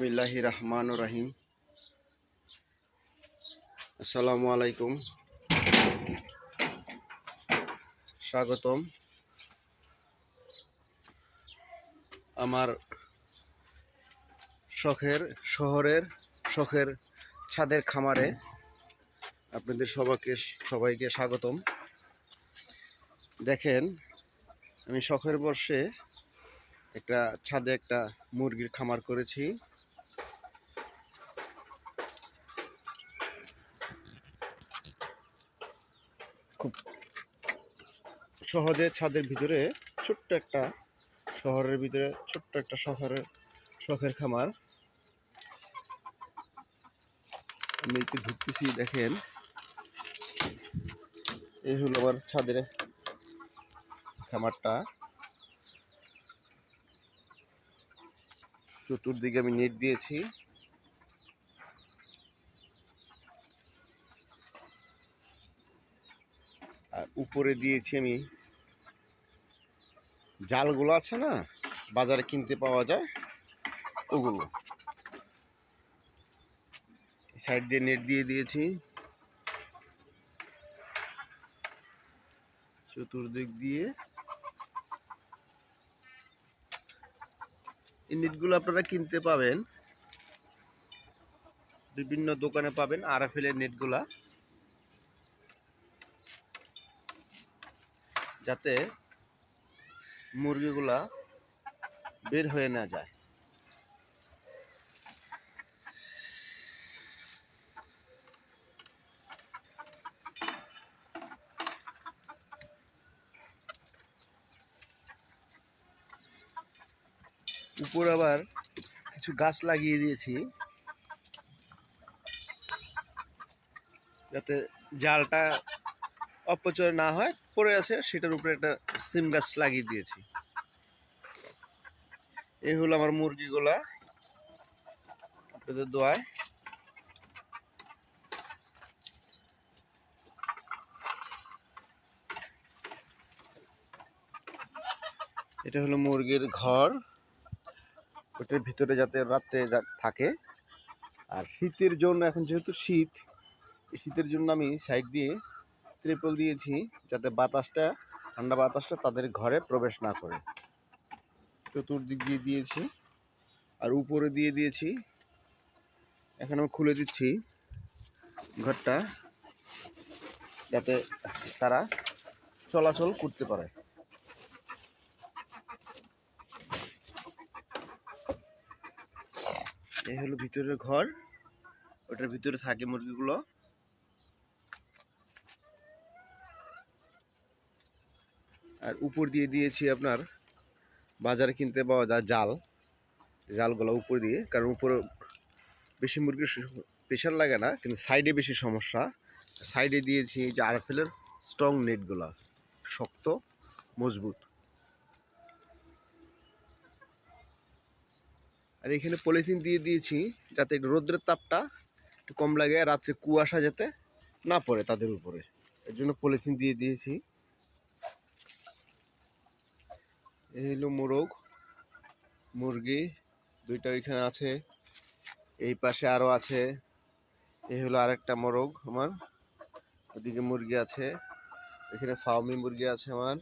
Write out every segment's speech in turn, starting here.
বিসমিল্লাহি রহমান রাহিম। আসসালামু আলাইকুম। স্বাগতম। আমার শখের শহরের শখের ছাদের খামারে আপনাদের সবাইকে সবাইকে স্বাগতম। দেখেন, আমি শখের বর্ষে একটা ছাদে একটা মুরগির খামার করেছি। সহজে ছাদের ভিতরে ছোট্ট একটা শহরের ভিতরে, ছোট্ট একটা শহরের শখের খামার। আমি একটু ঢুকতেছি, দেখেন। এই হলো আমার ছাদের খামারটা। চতুর্দিকে আমি নেট দিয়েছি। আর উপরে দিয়েছি আমি। জালগুলো আছে না? বাজারে কিনতে পাওয়া যায়। ওগুলো। সাইড দিয়ে নেট দিয়ে দিয়েছি। চতুর্দিক দিয়ে। এই নেটগুলো আপনারা কিনতে পাবেন। বিভিন্ন দোকানে পাবেন আরএফএল নেটগুলা। যাতে মুরগিগুলা বের হয়ে না যায়। উপর আবার কিছু গাছ লাগিয়ে দিয়েছি, যাতে জালটা অপচয় না হয়। পড়ে আছে, সেটার উপরে একটা সিম গাছ লাগিয়ে দিয়েছি। এই হলো আমার মুরগিগুলা। আপনাদের দোয়ায়। এটা হলো মুরগির ঘর। ওটার ভিতরে যাতে রাত্রে থাকে। আর শীতের জন্য, এখন যেহেতু শীত শীতের জন্য আমি সাইড দিয়ে ত্রিপল দিয়েছি যাতে বাতাসটা, ঠান্ডা বাতাসটা তাদের ঘরে প্রবেশ না করে। চতুর্দিক দিয়ে দিয়েছি আর উপরে দিয়ে দিয়েছি। এখন আমি খুলে দিচ্ছি ঘরটা যাতে তারা চলাচল করতে পারে। এই হলো ভিতরের ঘর, ওটার ভিতরে থাকে মুরগিগুলো। আর উপর দিয়ে দিয়েছি আপনার বাজারে কিনতে পাওয়া যায় জাল। জালগুলো উপর দিয়ে, কারণ উপরে বেশি মুরগির প্রেশার লাগে না, কিন্তু সাইডে বেশি সমস্যা। সাইডে দিয়েছি যে আরফেলের স্ট্রং নেটগুলো, শক্ত, মজবুত। আর এখানে পলিথিন দিয়ে দিয়েছি যাতে রোদ্রের তাপটা একটু কম লাগে, রাত্রে কুয়াশা যাতে না পড়ে তাদের উপরে। এর জন্য পলিথিন দিয়ে দিয়েছি। এই হলো মোরগ। মুরগি দুইটা ওইখানে আছে, এই পাশে আরও আছে। এই হলো আরেকটা মোরগ আমার, ওদিকে মুরগি আছে, এখানে ফার্মি মুরগি আছে আমার।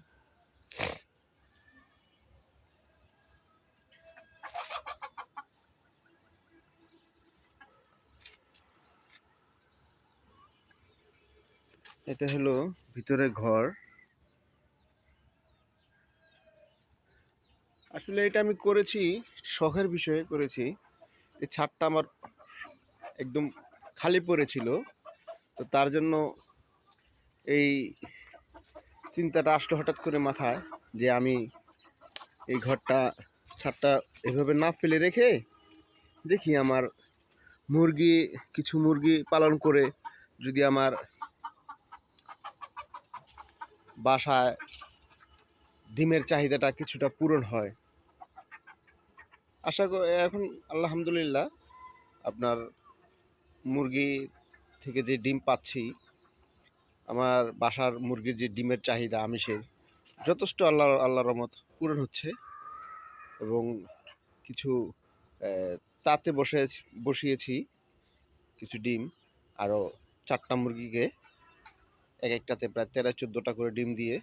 এটা হলো ভিতরে ঘর। আসলে এটা আমি করেছি, শখের বিষয়ে করেছি। ছাদটা আমার একদম খালি পড়েছিল। তো তার জন্য এই চিন্তাটা আসলো হঠাৎ করে মাথায় যে আমি এই ঘরটা, ছাদটা এভাবে না ফেলে রেখে দেখি আমার মুরগি, কিছু মুরগি পালন করে যদি আমার বাসায় ডিমের চাহিদাটা কিছুটা পূরণ হয়। আশা করি, এখন আলহামদুলিল্লাহ আপনার মুরগি থেকে যে ডিম পাচ্ছি, আমার বাসার মুরগির যে ডিমের চাহিদা, আমিষের, যথেষ্ট আল্লাহ আল্লাহ রহমত পূরণ হচ্ছে এবং কিছু তাতে বসে, বসিয়েছি কিছু ডিম। আরও চারটা মুরগিকে এক একটাতে প্রায় তেরো, চোদ্দোটা করে ডিম দিয়ে,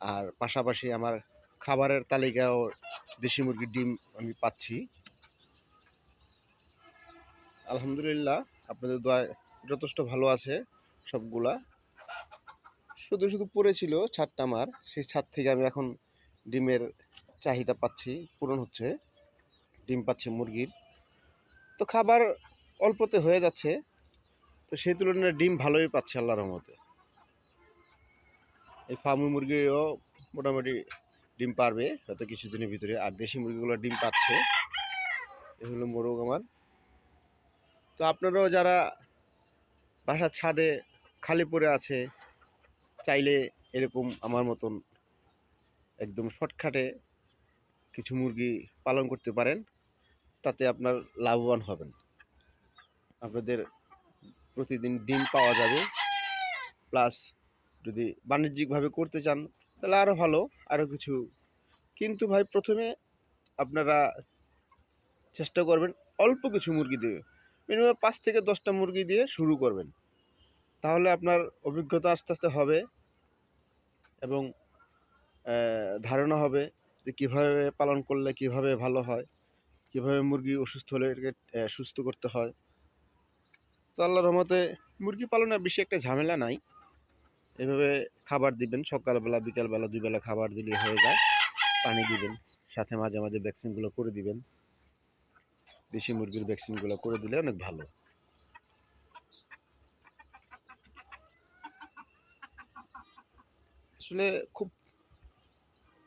আর পাশাপাশি আমার খাবারের তালিকাও দেশি মুরগির ডিম আমি পাচ্ছি। আলহামদুলিল্লাহ, আপনাদের দোয়ায় যথেষ্ট ভালো আছে সবগুলা। শুধু শুধু পড়েছিল ছাদটা আমার, সেই ছাদ থেকে আমি এখন ডিমের চাহিদা পাচ্ছি, পূরণ হচ্ছে। ডিম পাচ্ছে মুরগির। তো খাবার অল্পতে হয়ে যাচ্ছে, তো সেই তুলনায় ডিম ভালোই পাচ্ছে আল্লাহর রহমতে। এই ফার্মি মুরগিও মোটামুটি ডিম পারবে, হয়তো কিছুদিনের ভিতরে। আর দেশি মুরগিগুলো ডিম পাচ্ছে। এ হলো মোরগ আমার। তো আপনারাও যারা বাসার ছাদে খালি পড়ে আছে, চাইলে এরকম আমার মতন একদম শর্টকাটে কিছু মুরগি পালন করতে পারেন। তাতে আপনার লাভবান হবেন। আপনাদের প্রতিদিন ডিম পাওয়া যাবে। প্লাস যদি বাণিজ্যিকভাবে করতে চান তাহলে আরও ভালো আরও কিছু। কিন্তু ভাই প্রথমে আপনারা চেষ্টা করবেন অল্প কিছু মুরগি দিয়ে মিনিমাম পাঁচ থেকে দশটা মুরগি দিয়ে শুরু করবেন। তাহলে আপনার অভিজ্ঞতা আস্তে আস্তে হবে এবং ধারণা হবে যে কীভাবে পালন করলে কীভাবে ভালো হয়, কীভাবে মুরগি অসুস্থ হলে এটাকে সুস্থ করতে হয়। তো আল্লাহর রহমতে মুরগি পালনে বেশি একটা ঝামেলা নাই। এভাবে খাবার দিবেন, সকালবেলা, বিকালবেলা দুই বেলা খাবার দিলে হয়ে যায়। পানি দিবেন, সাথে মাঝে মাঝে ভ্যাকসিনগুলো করে দিবেন। দেশি মুরগির ভ্যাকসিনগুলো করে দিলে অনেক ভালো। আসলে খুব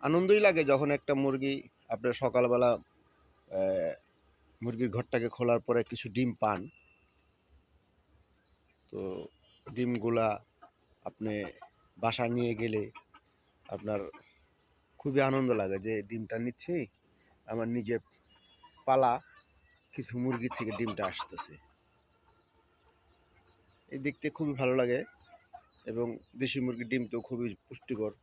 আনন্দই লাগে যখন একটা মুরগি আপনার সকালবেলা মুরগির ঘরটাকে খোলার পরে কিছু ডিম পান। তো ডিমগুলা আপনি বাসা নিয়ে গেলে আপনার খুবই আনন্দ লাগে যে ডিমটা নিচ্ছি, আমার নিজের পালা কিছু মুরগি থেকে ডিমটা আসতেছে। এই দেখতে খুবই ভালো লাগে এবং দেশি মুরগির ডিম তো খুবই পুষ্টিকর।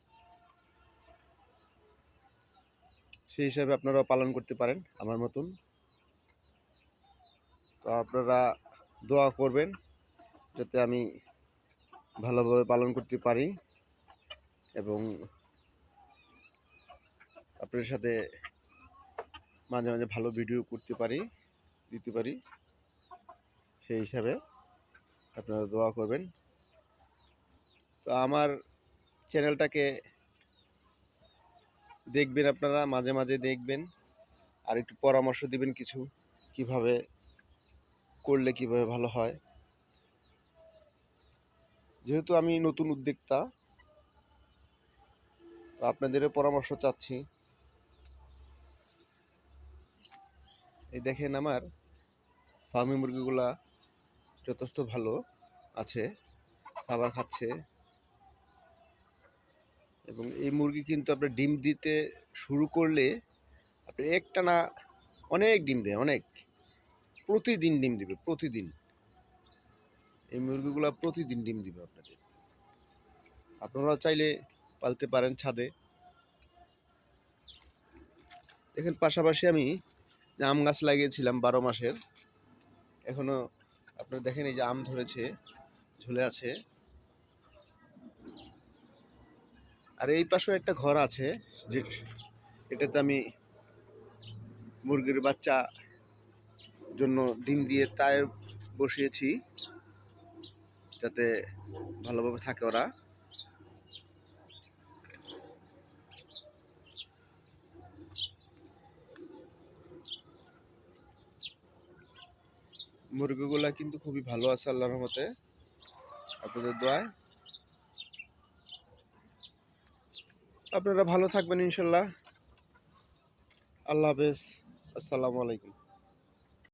সেই হিসাবে আপনারাও পালন করতে পারেন আমার মতন। তো আপনারা দোয়া করবেন যাতে আমি ভালোভাবে পালন করতে পারি এবং আপনাদের সাথে মাঝে মাঝে ভালো ভিডিও করতে পারি, দিতে পারি। সেই হিসাবে আপনারা দোয়া করবেন। তো আমার চ্যানেলটাকে দেখবেন আপনারা, মাঝে মাঝে দেখবেন। আর একটু পরামর্শ দিবেন কিছু, কীভাবে করলে কীভাবে ভালো হয়। যেহেতু আমি নতুন উদ্যোক্তা, তো আপনাদেরও পরামর্শ চাচ্ছি। এই দেখেন আমার ফার্মি মুরগিগুলা যথেষ্ট ভালো আছে, খাবার খাচ্ছে। এবং এই মুরগি কিন্তু আপনার ডিম দিতে শুরু করলে আপনি একটা না অনেক ডিম দেয়, অনেক। প্রতিদিন ডিম দিবে, প্রতিদিন। এই মুরগিগুলো প্রতিদিন ডিম দিবে আপনাদের। আপনারা চাইলে পালতে পারেন ছাদে। দেখেন, পাশাপাশি আমি আম গাছ লাগিয়েছিলাম বারো মাসের, এখনও আপনারা দেখেন এই যে আম ধরেছে, ঝুলে আছে। আর এই পাশেও একটা ঘর আছে, যে এটাতে আমি মুরগির বাচ্চা জন্য ডিম দিয়ে তাই বসিয়েছি। যাতে ভালোভাবে থাকে ওরা। মুরগিগুলা কিন্তু খুবই ভালো আছে আল্লাহর রহমতে। আপনাদের দোয়ায়। আপনারা ভালো থাকবেন ইনশাল্লাহ। আল্লাহ হাফেজ। আসসালামু আলাইকুম।